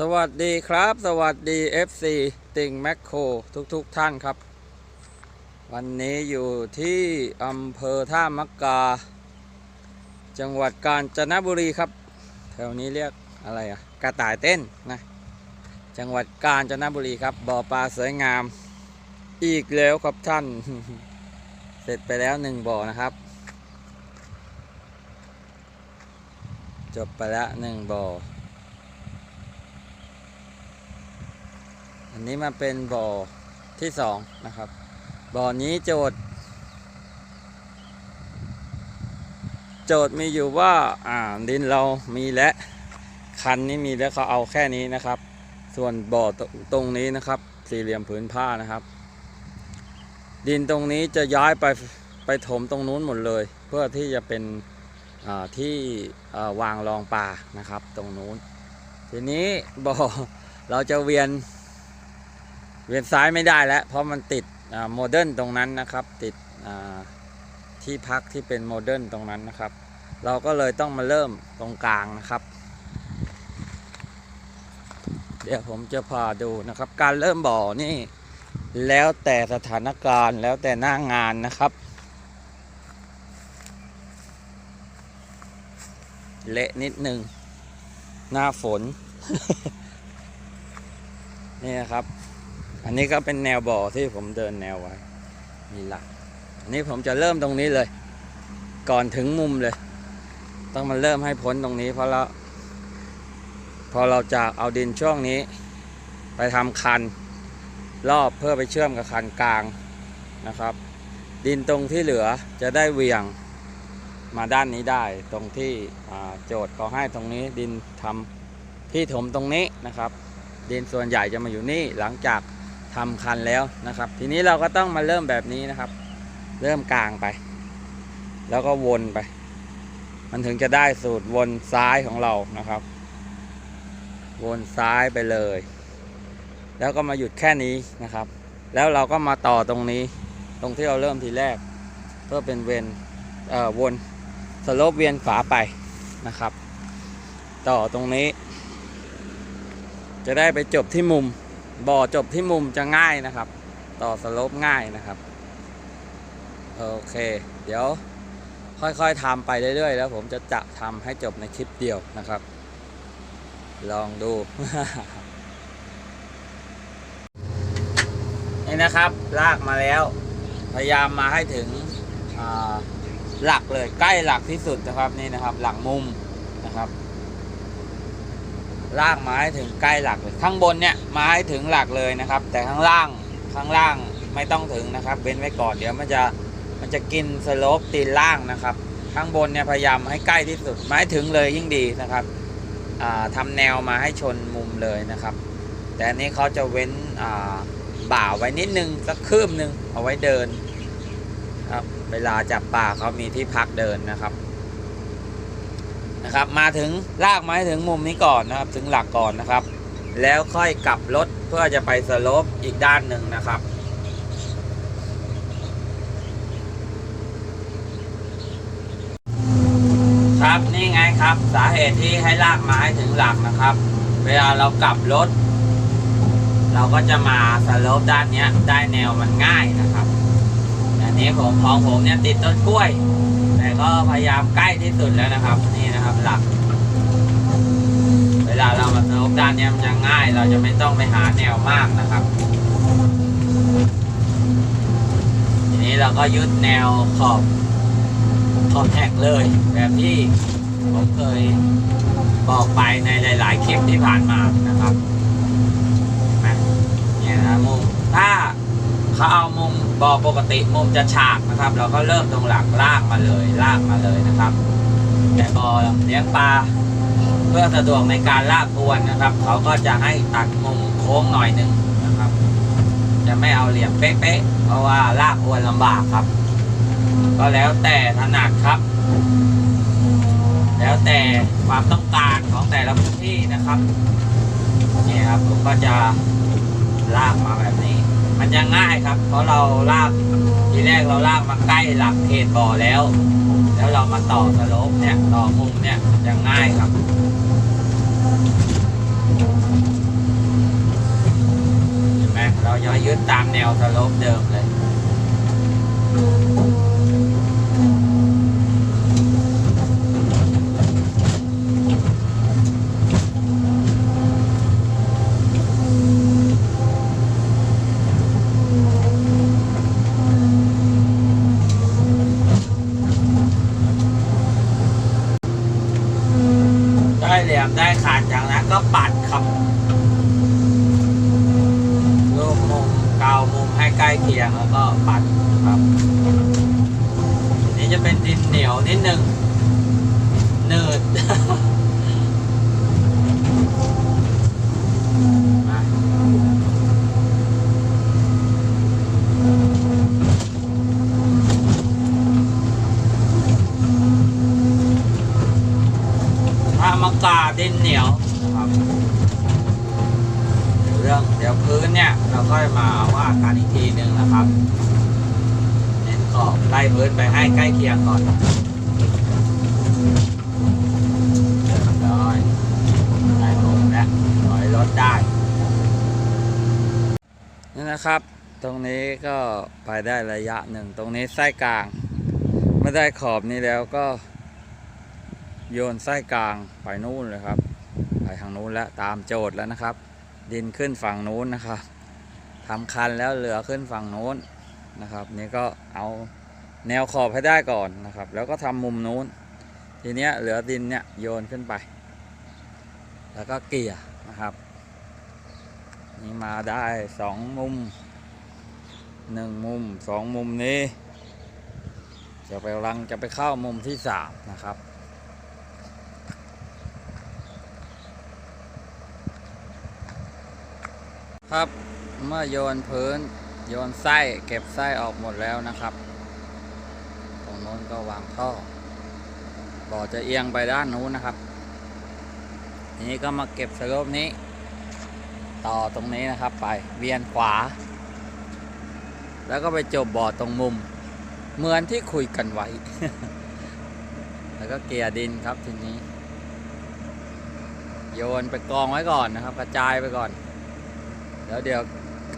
สวัสดีครับ สวัสดี FC ติงแมคโครทุกๆทท่านครับ วันนี้อยู่ที่อำเภอท่ามะกา จังหวัดกาญจนบุรีครับ แถวนี้เรียกอะไรอะกระต่ายเต้นนะจังหวัดกาญจนบุรีครับบ่อปลาสวยงาม อีกแล้วครับท่าน เสร็จไปแล้วหนึ่งบ่อนะครับ จบไปแล้วหนึ่งบ่อ อันนี้มาเป็นบ่อที่สองนะครับ บ่อนี้โจทย์ โจทย์มีอยู่ว่าอ่าดินเรามีและคันนี้มีแล้วเขาเอาแค่นี้นะครับ ส่วนบ่อตตรงนี้นะครับ สี่เหลี่ยมผืนผ้านะครับ ดินตรงนี้จะย้ายไปไปถมตรงนู้นหมดเลย เพื่อที่จะเป็นที่วางรองปลานะครับ ตรงนู้น ทีนี้บ่อเราจะเวียน เวียนซ้ายไม่ได้แล้ว เพราะมันติดโมเดิร์นตรงนั้นนะครับ ติดที่พักที่เป็นโมเดิร์นตรงนั้นนะครับ เราก็เลยต้องมาเริ่มตรงกลางนะครับ เดี๋ยวผมจะพาดูนะครับ การเริ่มบ่อนี่แล้วแต่สถานการณ์แล้วแต่หน้างานนะครับ เละนิดหนึ่งหน้าฝน นี่นะครับ อันนี้ก็เป็นแนวบ่อที่ผมเดินแนวไว้มีหลัก อันนี้ผมจะเริ่มตรงนี้เลย ก่อนถึงมุมเลย ต้องมาเริ่มให้พ้นตรงนี้ เพราะเราพอเราจะเอาดินช่วงนี้ ไปทำคัน รอบเพื่อไปเชื่อมกับคันกลางนะครับ ดินตรงที่เหลือจะได้เวียงมาด้านนี้ได้ตรงที่โจทย์เขาให้ตรงนี้ดินทำที่ถมตรงนี้นะครับ ดินส่วนใหญ่จะมาอยู่นี่หลังจาก ทำคันแล้วนะครับ ทีนี้เราก็ต้องมาเริ่มแบบนี้นะครับ เริ่มกลางไป แล้วก็วนไป มันถึงจะได้สูตรวนซ้ายของเรานะครับ วนซ้ายไปเลย แล้วก็มาหยุดแค่นี้นะครับ แล้วเราก็มาต่อตรงนี้ ตรงที่เราเริ่มทีแรก เพื่อเป็นเวนเอ่อวนสโลปเวียนฝาไปนะครับ ต่อตรงนี้ จะได้ไปจบที่มุม บ่อจบที่มุมจะง่ายนะครับ ต่อสโลปง่ายนะครับ โอเค เดี๋ยวค่อยๆทำไปเรื่อยๆ แล้วผมจะจะทำให้จบในคลิปเดียวนะครับ ลองดูนี่นะครับ ลากมาแล้ว พยายามมาให้ถึงหลักเลยใกล้หลักที่สุดนะครับนี่นะครับ หลังมุมนะครับ ลากมาให้ถึงใกล้หลักเลยข้างบนเนี่ยมาให้ถึงหลักเลยนะครับ แต่ข้างล่างข้างล่างไม่ต้องถึงนะครับเว้นไว้ก่อนเดี๋ยวมันจะมันจะกินสโลปตีนล่างนะครับ ข้างบนเนี่ยพยายามให้ใกล้ที่สุด ไมาให้ถึงเลยยิ่งดีนะครับอ่าทำแนวมาให้ชนมุมเลยนะครับ แต่อันนี้เขาจะเว้นอ่าบ่าไว้นิดนึงสักคืบหนึ่งเอาไว้เดินครับเวลาจับป่าเขามีที่พักเดินนะครับ นะครับมาถึงลากมาให้ถึงมุมนี้ก่อนนะครับ ถึงหลักก่อนนะครับ แล้วค่อยกลับรถเพื่อจะไปสโลปอีกด้านหนึ่งนะครับครับนี่ไงครับ สาเหตุที่ให้ลากไม้ถึงหลักนะครับ เวลาเรากลับรถ เราก็จะมาสโลปด้านนี้ได้แนวมันง่ายนะครับอันนี้ผมของผมเนี่ยติดต้นกล้วย แต่ก็พยายามใกล้ที่สุดแล้วนะครับ นี่นะครับหลัก เวลาเรามาสโลปด้านนี้มันจะง่าย เราจะไม่ต้องไปหาแนวมากนะครับ ทีนี้เราก็ยึดแนวขอบขอบแท็กเลย แบบที่ผมเคยบอกไปในหลาย ๆ คลิปที่ผ่านมานะครับนไหมเนี่ยนะมุมถ้าเขาเอามุม บอปกติมุมจะฉากนะครับ เราก็เริ่มตรงหลักลากมาเลยลากมาเลยนะครับ แต่บอเลี้ยงปลาเพื่อสะดวกในการลากอวนนะครับ เขาก็จะให้ตัดมุมโค้งหน่อยหนึ่งนะครับ จะไม่เอาเหลี่ยมเป๊ะๆเพราะว่าลากอวนลำบากครับ ก็แล้วแต่ถนัดครับ แล้วแต่ความต้องการของแต่ละพื้นที่นะครับนี่ครับผมก็จะลากมาแบบนี้ มันจะง่ายครับ เพราะเราลากทีแรกเราลากมาใกล้หลักเขตบ่อแล้ว แล้วเรามาต่อสโลปเนี่ยต่อมุมเนี่ยจะง่ายครับเห็นไหมเราจะยึดตามแนวสโลปเดิมเลย ได้เหลี่ยมได้ขาดจากนั้นก็ปัดครับรูปมุมเกามุมให้ใกล้เคียงแล้วก็ปัดครับ นี่จะเป็นดินเหนียวนิดนึงหนืด มาถ้ามากาดินเหนียวนะครับ เรื่องเดี๋ยวพื้นเนี่ยเราค่อยมาว่ากันอีกทีหนึ่งนะครับเน้นขอบไล่พื้นไปให้ใกล้เคียงก่อนร้อยได้ผมแล้วถอยรถได้นี่นะครับ ตรงนี้ก็ไปได้ระยะหนึ่ง ตรงนี้ไส้กลางไม่ได้ขอบนี้แล้วก็ โยนไส้กลางไปนู่นเลยครับ ไปทางนู้นแล้วตามโจทย์แล้วนะครับ ดินขึ้นฝั่งนู้นนะครับทำคันแล้วเหลือขึ้นฝั่งนู้นนะครับ นี่ก็เอาแนวขอบให้ได้ก่อนนะครับ แล้วก็ทำมุมนู้น ทีเนี้ยเหลือดินเนี่ยโยนขึ้นไป แล้วก็เกลี่ยนะครับ นี่มาได้สองมุมหนึ่งมุมสองมุมนี้ จะไปรังจะไปเข้ามุมที่สามนะครับ ครับ เมื่อโยนพื้น โยนไส้เก็บไส้ออกหมดแล้วนะครับ ตรงโน้นก็วางท่อบ่อจะเอียงไปด้านนู้นนะครับทีนี้ก็มาเก็บสโลปนี้ ต่อตรงนี้นะครับไปเวียนขวา แล้วก็ไปจบบ่อตรงมุม เหมือนที่คุยกันไว้ แล้วก็เกลี่ยดินครับทีนี้ โยนไปกองไว้ก่อนนะครับ กระจายไปก่อน แล้วเดี๋ยว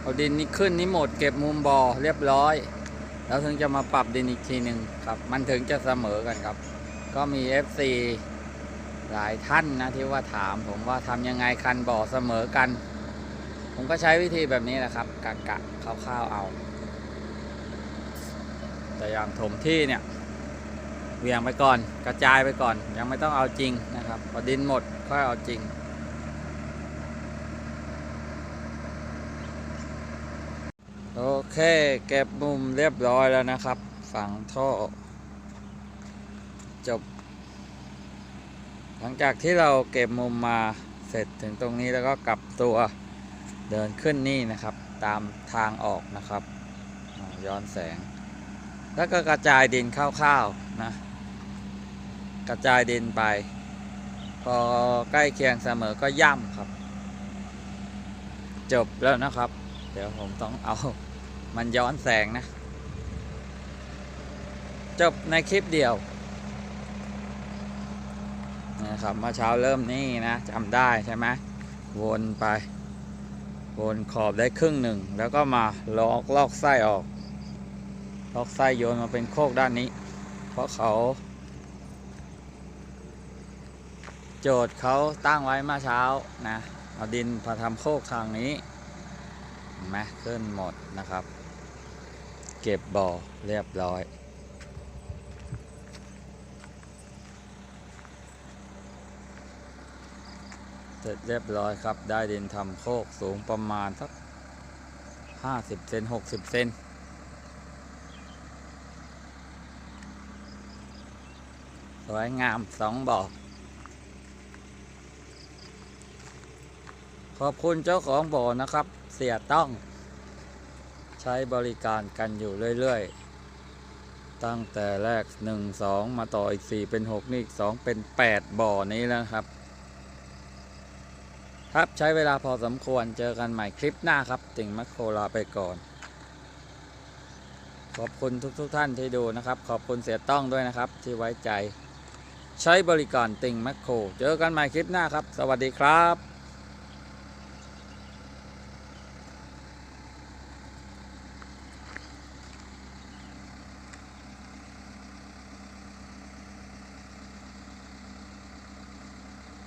เอาดินนี้ขึ้นนี้หมดเก็บมุมบอ่อเรียบร้อย แล้วถึงจะมาปรับดินอีกทีหนึ่งครับ มันถึงจะเสมอกันครับ ก็มี FC หลายท่านนะที่ว่าถามผมว่าทำยังไงคันบ่อเสมอกัน ผมก็ใช้วิธีแบบนี้แหละครับกะกะคร่าวๆเอา แต่อย่างถมที่เนี่ยเวียงไปก่อนกระจายไปก่อน ยังไม่ต้องเอาจริงนะครับพอดินหมดค่อยเอาจริง โอเคเก็บมุมเรียบร้อยแล้วนะครับ ฝังท่อ จบ หลังจากที่เราเก็บมุมมาเสร็จถึงตรงนี้แล้วก็กลับตัวเดินขึ้นนี่นะครับ ตามทางออกนะครับ ย้อนแสง แล้วก็กระจายดินคร่าวๆนะกระจายดินไป พอใกล้เคียงเสมอก็ย่ำครับ จบแล้วนะครับ เดี๋ยวผมต้องเอา มันย้อนแสงนะ จบในคลิปเดียวนะครับเมื่อเช้าเริ่มนี่นะจำได้ใช่ไหมวนไป วนขอบได้ครึ่งหนึ่ง แล้วก็มาลอกลอกไส้ออก ลอกไส้โยนมาเป็นโคกด้านนี้ เพราะเขา โจทย์เขาตั้งไว้เมื่อเช้านะเอาดินมาทำโคกทางนี้เห็นไหมขึ้นหมดนะครับ ก็บบ่อเรียบร้อยเสร็จเรียบร้อยครับ ได้ดินทำโคกสูงประมาณสักห้าสิบเซนหกสิบเซนสวยงามสองบ่อขอบคุณเจ้าของบ่อนะครับ เสียต้อง ช้บริการกันอยู่เรื่อยๆ ตั้งแต่แรก 1 2 มาต่ออีก 4 เป็น 6 นี่อีก 2 เป็น 8 บ่อนี้แล้วนะครับ ครับใช้เวลาพอสมควรเจอกันใหม่คลิปหน้าครับติ่งมัคโคลาไปก่อน ขอบคุณทุกๆทท่านที่ดูนะครับ ขอบคุณเสียต้องด้วยนะครับ ที่ไว้ใจ ใช้บริการติ่งแมคโครเจอกันใหม่คลิปหน้าครับ สวัสดีครับ